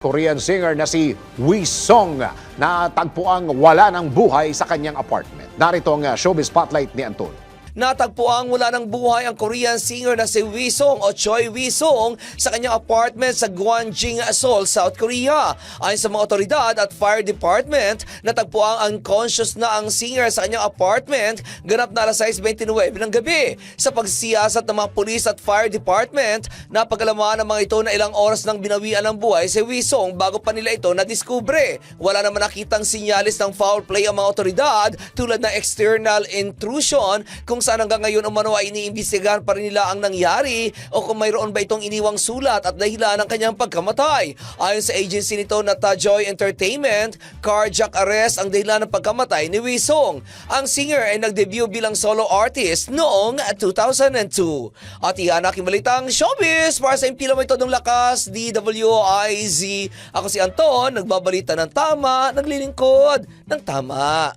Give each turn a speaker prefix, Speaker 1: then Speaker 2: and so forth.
Speaker 1: Korean singer na si Wee Song na tagpuang wala ng buhay sa kanyang apartment. Narito ang uh, showbiz spotlight ni Anton.
Speaker 2: Natagpuang wala ng buhay ang Korean singer na si Wisong o Choi Wisong sa kanyang apartment sa Gwanjing, Seoul, South Korea. Ayon sa mga otoridad at fire department, natagpuang unconscious na ang singer sa kanyang apartment ganap na alas 6.29 ng gabi. Sa pagsisiyasat ng mga pulis at fire department, napagalaman ng mga ito na ilang oras nang binawian ng buhay si Wisong bago pa nila ito nadiskubre. Wala naman nakitang sinyalis ng foul play ang mga otoridad tulad ng external intrusion kung saan hanggang ngayon umano ay iniimbestigahan pa rin nila ang nangyari o kung mayroon ba itong iniwang sulat at dahilan ng kanyang pagkamatay. Ayon sa agency nito na Tajoy Entertainment, carjack arrest ang dahilan ng pagkamatay ni Wisong. Ang singer ay nag-debut bilang solo artist noong 2002. At iyan aking balitang showbiz para sa impila mo ito ng lakas, DWIZ. Ako si Anton, nagbabalita ng tama, naglilingkod ng tama.